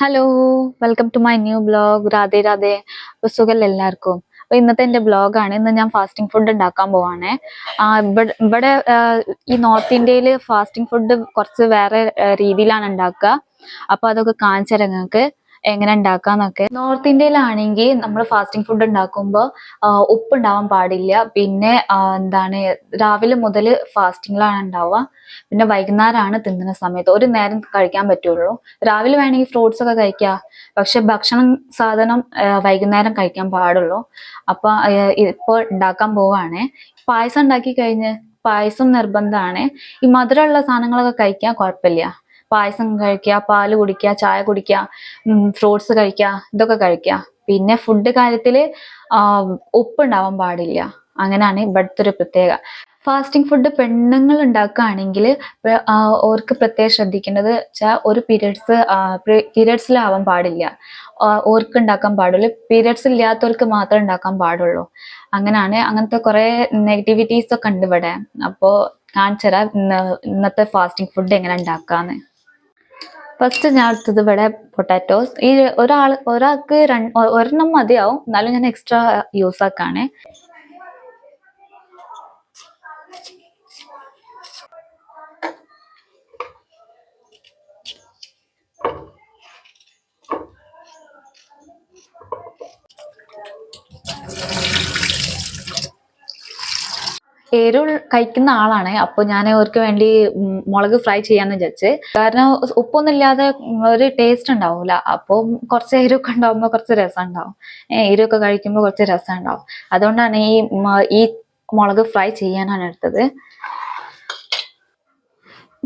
Hello welcome to my new blog Radhe Radhe. അപ്പൊ സുഖല്ല എല്ലാവർക്കും? അപ്പൊ ഇന്നത്തെ എന്റെ ബ്ലോഗാണ് ഇന്ന് ഞാൻ ഫാസ്റ്റിംഗ് ഫുഡ് ഉണ്ടാക്കാൻ പോവാണേ. ഇവിടെ ഈ നോർത്ത് ഇന്ത്യയിൽ ഫാസ്റ്റിംഗ് ഫുഡ് കുറച്ച് വേറെ രീതിയിലാണ് ഉണ്ടാക്കുക അപ്പൊ അതൊക്കെ കാണിച്ചു തരാം നിങ്ങൾക്ക് എങ്ങനെ ഉണ്ടാക്കാന്നൊക്കെ. നോർത്ത് ഇന്ത്യയിലാണെങ്കിൽ നമ്മൾ ഫാസ്റ്റിംഗ് ഫുഡ് ഉണ്ടാക്കുമ്പോൾ ഉപ്പ് ഉണ്ടാവാൻ പാടില്ല. പിന്നെ എന്താണ് രാവിലെ മുതൽ ഫാസ്റ്റിംഗിലാണ് ഉണ്ടാവുക. പിന്നെ വൈകുന്നേരമാണ് തിന്നുന്ന സമയത്ത്. ഒരു നേരം കഴിക്കാൻ പറ്റുള്ളൂ. രാവിലെ വേണമെങ്കിൽ ഫ്രൂട്ട്സ് ഒക്കെ കഴിക്കുക പക്ഷെ ഭക്ഷണം സാധനം വൈകുന്നേരം കഴിക്കാൻ പാടുള്ളൂ. അപ്പൊ ഇപ്പൊ ഉണ്ടാക്കാൻ പോവാണ്. പായസം ഉണ്ടാക്കി കഴിഞ്ഞ് പായസം നിർബന്ധമാണ് ഈ മധുരമുള്ള സാധനങ്ങളൊക്കെ കഴിക്കാൻ കുഴപ്പമില്ല. പായസം കഴിക്കുക പാൽ കുടിക്കുക ചായ കുടിക്കുക ഫ്രൂട്ട്സ് കഴിക്കുക ഇതൊക്കെ കഴിക്കുക. പിന്നെ ഫുഡ് കാര്യത്തിൽ ഉപ്പുണ്ടാവാൻ പാടില്ല. അങ്ങനെയാണ് ഇവിടുത്തെ ഒരു പ്രത്യേക ഫാസ്റ്റിംഗ് ഫുഡ് പെണ്ണുങ്ങൾ ഉണ്ടാക്കുകയാണെങ്കിൽ അവർക്ക് പ്രത്യേകം ശ്രദ്ധിക്കേണ്ടത് വെച്ചാൽ ഒരു പീരിയഡ്സ് പീരിയഡ്സിലാവാൻ പാടില്ല. ഓർക്ക് ഉണ്ടാക്കാൻ പാടുള്ളൂ. പീരിയഡ്സ് ഇല്ലാത്തവർക്ക് മാത്രമേ ഉണ്ടാക്കാൻ പാടുള്ളൂ. അങ്ങനെയാണ് അങ്ങനത്തെ കുറേ നെഗറ്റിവിറ്റീസ് ഒക്കെ ഉണ്ട് ഇവിടെ. അപ്പോൾ കാണിച്ചു തരാം ഇന്നത്തെ ഫാസ്റ്റിംഗ് ഫുഡ് എങ്ങനെ ഉണ്ടാക്കാന്ന്. ഫസ്റ്റ് ഞാൻ എടുത്തത് ഇവിടെ പൊട്ടാറ്റോസ് ഈ ഒരാൾ ഒരാൾക്ക് രണ്ട് ഒരെണ്ണം മതിയാവും. എന്നാലും ഞാൻ എക്സ്ട്രാ യൂസ് ആക്കാണ്. എരിവ് കഴിക്കുന്ന ആളാണ്. അപ്പോൾ ഞാൻ അവർക്ക് വേണ്ടി മുളക് ഫ്രൈ ചെയ്യാന്ന് വിചാരിച്ച്. കാരണം ഉപ്പൊന്നും ഇല്ലാതെ ഒരു ടേസ്റ്റ് ഉണ്ടാവൂല. അപ്പോൾ കുറച്ച് എരിവൊക്കെ ഉണ്ടാവുമ്പോൾ കുറച്ച് രസം ഉണ്ടാവും. എരിവൊക്കെ കഴിക്കുമ്പോൾ കുറച്ച് രസം ഉണ്ടാവും. അതുകൊണ്ടാണ് ഈ ഈ മുളക് ഫ്രൈ ചെയ്യാനാണ് എടുത്തത്.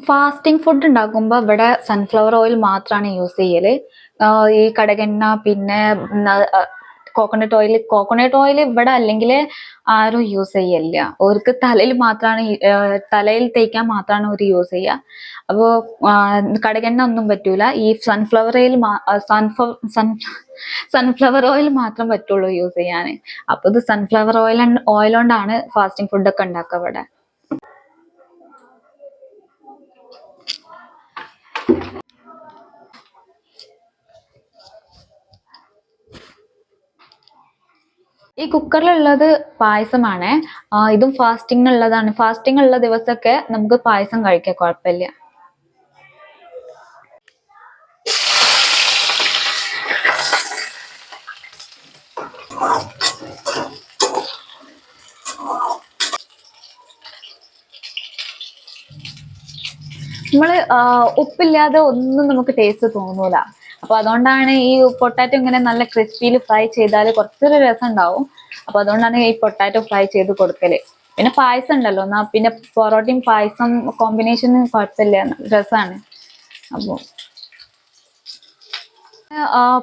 ഫാസ്റ്റിംഗ് ഫുഡ് ഉണ്ടാക്കുമ്പോൾ ഇവിടെ സൺഫ്ലവർ ഓയിൽ മാത്രമാണ് യൂസ് ചെയ്യൽ. ഈ കടകെണ്ണ പിന്നെ കോക്കനട്ട് ഓയിൽ കോക്കനട്ട് ഓയിൽ ഇവിടെ അല്ലെങ്കിൽ ആരും യൂസ് ചെയ്യില്ല അവർക്ക് തലയിൽ മാത്രമാണ് തലയിൽ തേക്കാൻ മാത്രമാണ് അവർ യൂസ് ചെയ്യുക അപ്പോൾ കടകെണ്ണ ഒന്നും പറ്റൂല. ഈ sunflower oil sunflower sun sunflower oil മാത്രം പറ്റുള്ളൂ യൂസ് ചെയ്യാൻ അപ്പോൾ ഇത് സൺഫ്ലവർ ഓയിൽ ഓയിൽ കൊണ്ടാണ് ഫാസ്റ്റിംഗ് ഫുഡൊക്കെ ഉണ്ടാക്കുക ഇവിടെ. ഈ കുക്കറിലുള്ളത് പായസമാണ്. ഇതും ഫാസ്റ്റിംഗ് ഉള്ളതാണ് ഫാസ്റ്റിംഗ് ഉള്ള ദിവസമൊക്കെ നമുക്ക് പായസം കഴിക്കാം കുഴപ്പമില്ല. നമ്മൾ ഉപ്പില്ലാതെ ഒന്നും നമുക്ക് ടേസ്റ്റ് തോന്നൂല. അപ്പൊ അതുകൊണ്ടാണ് ഈ പൊട്ടാറ്റോ ഇങ്ങനെ നല്ല ക്രിസ്പിയിൽ ഫ്രൈ ചെയ്താൽ കുറച്ചൊരു രസം ഉണ്ടാവും അപ്പൊ അതുകൊണ്ടാണ് ഈ പൊട്ടാറ്റോ ഫ്രൈ ചെയ്ത് കൊടുക്കൽ. പിന്നെ പായസം ഉണ്ടല്ലോ എന്നാ പിന്നെ പൊറോട്ടയും പായസം കോമ്പിനേഷൻ കുഴപ്പമില്ല രസമാണ് അപ്പൊ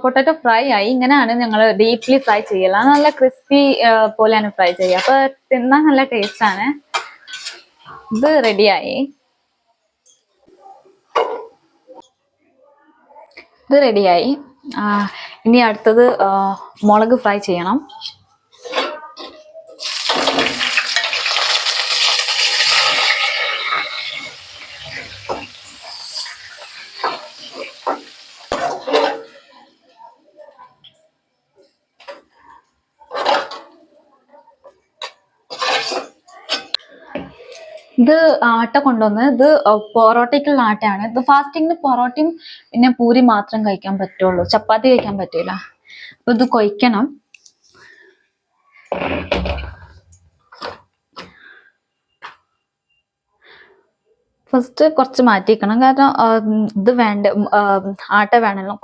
പൊട്ടാറ്റോ ഫ്രൈ ആയി ഇങ്ങനെയാണ് ഞങ്ങൾ ഡീപ്ലി ഫ്രൈ ചെയ്യല. നല്ല ക്രിസ്പി പോലെയാണ് ഫ്രൈ ചെയ്യുക അപ്പൊ തിന്നാൻ നല്ല ടേസ്റ്റ് ആണ് ഇത് റെഡിയായി ഇത് റെഡിയായി ഇനി അടുത്തത് മുളക് ഫ്രൈ ചെയ്യണം. ഇത് ആട്ട കൊണ്ടുവന്ന് ഇത് പൊറോട്ടയ്ക്കുള്ള ആട്ടയാണ്. ഇത് ഫാസ്റ്റിങ്ങിന് പൊറോട്ടയും പിന്നെ പൂരി മാത്രം കഴിക്കാൻ പറ്റുള്ളൂ. ചപ്പാത്തി കഴിക്കാൻ പറ്റൂല. അപ്പൊ ഇത് കൊയ്ക്കണം. ഫസ്റ്റ് കുറച്ച് മാറ്റിക്കണം. കാരണം ഇത് വേണ്ട ആട്ട വേണമല്ലോ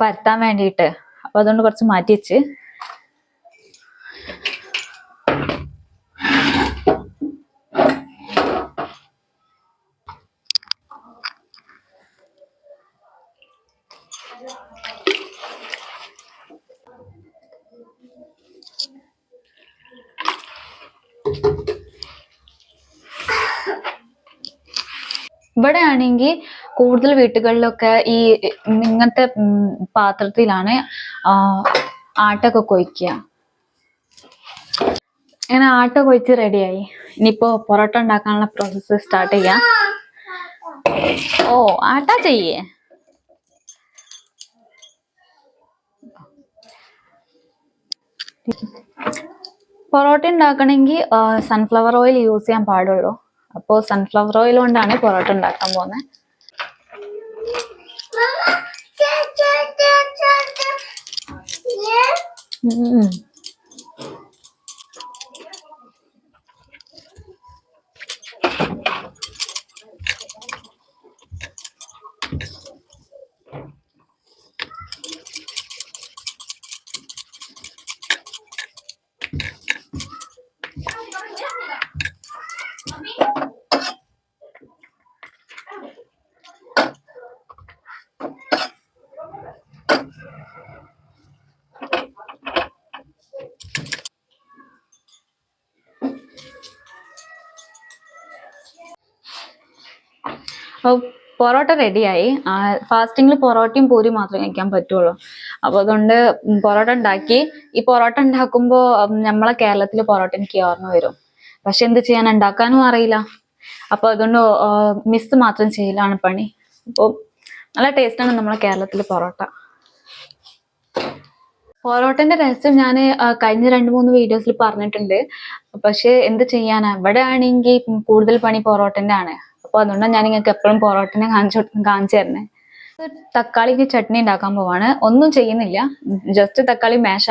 പരത്താൻ വേണ്ടിയിട്ട്. അപ്പൊ അതുകൊണ്ട് കുറച്ച് മാറ്റി വെച്ച് ഇവിടെ ആണെങ്കിൽ കൂടുതൽ വീട്ടുകളിലൊക്കെ ഈ ഇങ്ങനത്തെ പാത്രത്തിലാണ് ആട്ടൊക്കെ കൊയ്ക്കുക. അങ്ങനെ ആട്ട കൊയ്ച്ച് റെഡിയായി. ഇനിയിപ്പോ പൊറോട്ട ഉണ്ടാക്കാനുള്ള പ്രോസസ്സ് സ്റ്റാർട്ട് ചെയ്യാം. ഓ ആട്ട ചെയ്യേ? പൊറോട്ട ഉണ്ടാക്കണമെങ്കിൽ സൺഫ്ലവർ ഓയിൽ യൂസ് ചെയ്യാൻ പാടുള്ളൂ അപ്പോൾ സൺഫ്ലവർ ഓയിൽ കൊണ്ടാണ് പൊറോട്ട ഉണ്ടാക്കാൻ പോകുന്നത് ഉം. അപ്പോൾ പൊറോട്ട റെഡിയായി. ഫാസ്റ്റിംഗിൽ പൊറോട്ടയും പൂരി മാത്രമേ കഴിക്കാൻ പറ്റുള്ളൂ. അപ്പോൾ അതുകൊണ്ട് പൊറോട്ട ഉണ്ടാക്കി. ഈ പൊറോട്ട ഉണ്ടാക്കുമ്പോൾ നമ്മളെ കേരളത്തിൽ പൊറോട്ട എനിക്ക് ഓർമ്മ വരും. പക്ഷെ എന്ത് ചെയ്യാൻ ഉണ്ടാക്കാനും അറിയില്ല. അപ്പോൾ അതുകൊണ്ട് മിസ് മാത്രം ചെയ്യലാണ് പണി. അപ്പോൾ നല്ല ടേസ്റ്റാണ് നമ്മളെ കേരളത്തിൽ പൊറോട്ട. പൊറോട്ടന്റെ രഹസ്യം ഞാൻ കഴിഞ്ഞ രണ്ട് മൂന്ന് വീഡിയോസിൽ പറഞ്ഞിട്ടുണ്ട്. പക്ഷെ എന്ത് ചെയ്യാനാ? ഇവിടെ ആണെങ്കിൽ കൂടുതൽ പണി പൊറോട്ടന്റെ ആണ്. അപ്പൊ അതുകൊണ്ടാണ് ഞാൻ നിങ്ങൾക്ക് എപ്പോഴും പൊറോട്ടനെ കാണിച്ചു കാണിച്ചു തരണേ. തക്കാളിക്ക് ചട്നി ഉണ്ടാക്കാൻ പോവാണ്. ഒന്നും ചെയ്യുന്നില്ല. ജസ്റ്റ് തക്കാളി മാഷ്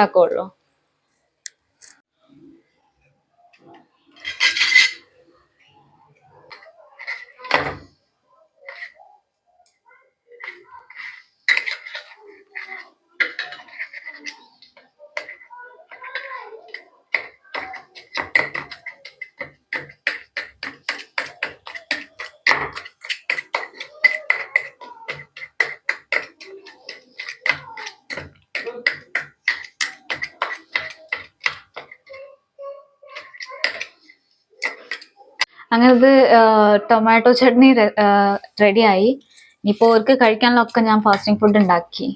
ആക്കുള്ളൂ അങ്ങനെ ഇത് ടൊമാറ്റോ ചട്നി റെഡിയായി ഇനിയിപ്പോൾ അവർക്ക് കഴിക്കാനുള്ളൊക്കെ ഞാൻ ഫാസ്റ്റിംഗ് ഫുഡ് ഉണ്ടാക്കി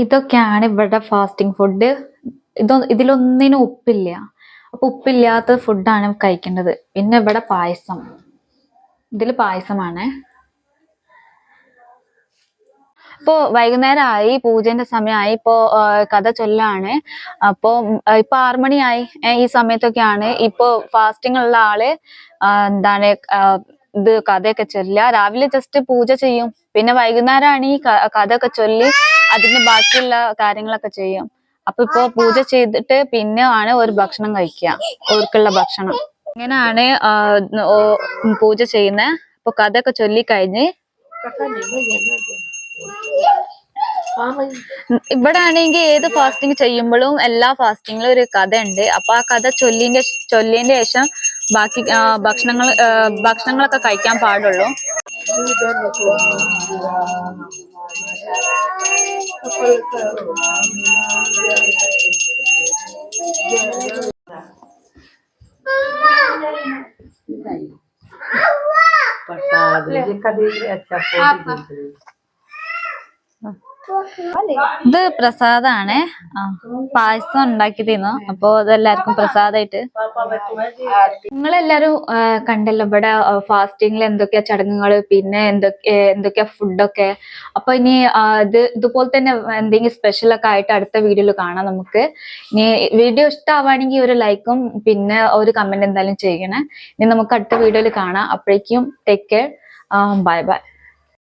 ഇതൊക്കെയാണ് ഇവിടെ ഫാസ്റ്റിംഗ് ഫുഡ് ഇതൊ ഇതിലൊന്നിനും ഉപ്പില്ല. അപ്പൊ ഉപ്പില്ലാത്ത ഫുഡാണ് കഴിക്കേണ്ടത് പിന്നെ ഇവിടെ പായസം. ഇതിൽ പായസമാണ്. ഇപ്പോ വൈകുന്നേരമായി പൂജന്റെ സമയമായി ഇപ്പോ കഥ ചൊല്ലാണ്. അപ്പോ ഇപ്പൊ ആറുമണിയായി ഈ സമയത്തൊക്കെയാണ്. ഇപ്പോ ഫാസ്റ്റിംഗ് ഉള്ള ആൾ എന്താണ് ഇത് കഥയൊക്കെ ചൊല്ലുക. രാവിലെ ജസ്റ്റ് പൂജ ചെയ്യും. പിന്നെ വൈകുന്നേരമാണ് ഈ കഥയൊക്കെ ചൊല്ലി അതിന്റെ ബാക്കിയുള്ള കാര്യങ്ങളൊക്കെ ചെയ്യും. അപ്പൊ ഇപ്പൊ പൂജ ചെയ്തിട്ട് പിന്നെ ആണ് ഒരു ഭക്ഷണം കഴിക്കുക. ഓർക്കുള്ള ഭക്ഷണം. ഇങ്ങനെയാണ് പൂജ ചെയ്യുന്നത്. അപ്പൊ കഥയൊക്കെ ചൊല്ലി കഴിഞ്ഞ് ഇവിടെ ആണെങ്കിൽ ഏത് ഫാസ്റ്റിംഗ് ചെയ്യുമ്പോഴും എല്ലാ ഫാസ്റ്റിങ്ങിലും ഒരു കഥ ഉണ്ട് അപ്പൊ ആ കഥ ചൊല്ലിന്റെ ചൊല്ലിന്റെ ശേഷം ബാക്കി ഭക്ഷണങ്ങൾ ഭക്ഷണങ്ങളൊക്കെ കഴിക്കാൻ പാടുള്ളൂ. പട്ടാതിൽ കഥയിൽ ഇത് പ്രസാദാണ്. പായസം ഉണ്ടാക്കി തിന്നു അപ്പൊ ഇതെല്ലാവർക്കും പ്രസാദായിട്ട്. നിങ്ങളെല്ലാരും കണ്ടല്ലോ ഇവിടെ ഫാസ്റ്റിംഗിൽ എന്തൊക്കെയാ ചടങ്ങുകൾ പിന്നെ എന്തൊക്കെ എന്തൊക്കെയാ ഫുഡൊക്കെ. അപ്പൊ ഇനി ഇത് ഇതുപോലെ തന്നെ എന്തെങ്കിലും സ്പെഷ്യൽ ഒക്കെ ആയിട്ട് അടുത്ത വീഡിയോയിൽ കാണാം നമുക്ക്. ഇനി വീഡിയോ ഇഷ്ടമാവാണെങ്കിൽ ഒരു ലൈക്കും പിന്നെ ഒരു കമന്റ് എന്തായാലും ചെയ്യണേ. ഇനി നമുക്ക് അടുത്ത വീഡിയോയിൽ കാണാം. അപ്പോഴേക്കും ടേക്ക് കെയർ ബൈ ബൈ